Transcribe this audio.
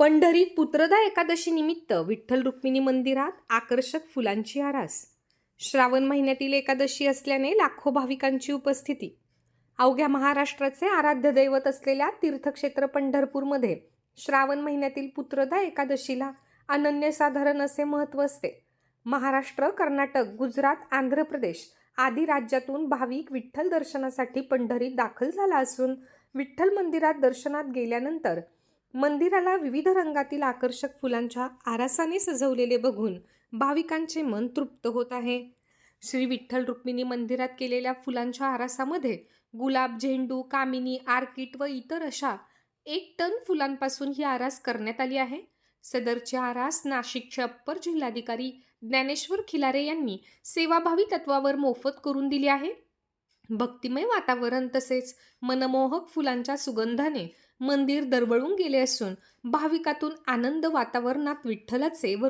पंढरीत पुत्रदा एकादशी निमित्त विठ्ठल रुक्मिणी मंदिरात आकर्षक फुलांची आरास. श्रावण महिन्यातील एकादशी असल्याने लाखो भाविकांची उपस्थिती. अवघ्या महाराष्ट्राचे आराध्य दैवत असलेल्या तीर्थक्षेत्र पंढरपूरमध्ये श्रावण महिन्यातील पुत्रदा एकादशीला अनन्यसाधारण असे महत्त्व असते. महाराष्ट्र कर्नाटक गुजरात आंध्र प्रदेश आदी राज्यातून भाविक विठ्ठल दर्शनासाठी पंढरीत दाखल झाला असून विठ्ठल मंदिरात दर्शनात गेल्यानंतर मंदिराला विविध रंगातील आकर्षक फुलांच्या आरासाने सजवलेले बघून भाविकांचे मन तृप्त होत आहे. श्री विठ्ठल रुक्मिणी मंदिरात केलेल्या फुलांच्या आरासामध्ये गुलाब झेंडू कामिनी आर्किट व इतर अशा एक टन फुलांपासून ही आरास करण्यात आली आहे. सदरची आरास नाशिकचे अप्पर जिल्हाधिकारी ज्ञानेश्वर खिलारे यांनी सेवाभावी तत्वावर मोफत करून दिली आहे. भक्तिमय वातावरण तसेच मनमोहक फुलांच्या सुगंधाने मंदिर दरवळून गेले असून भाविकातून आनंद वातावरणात विठ्ठलाचे व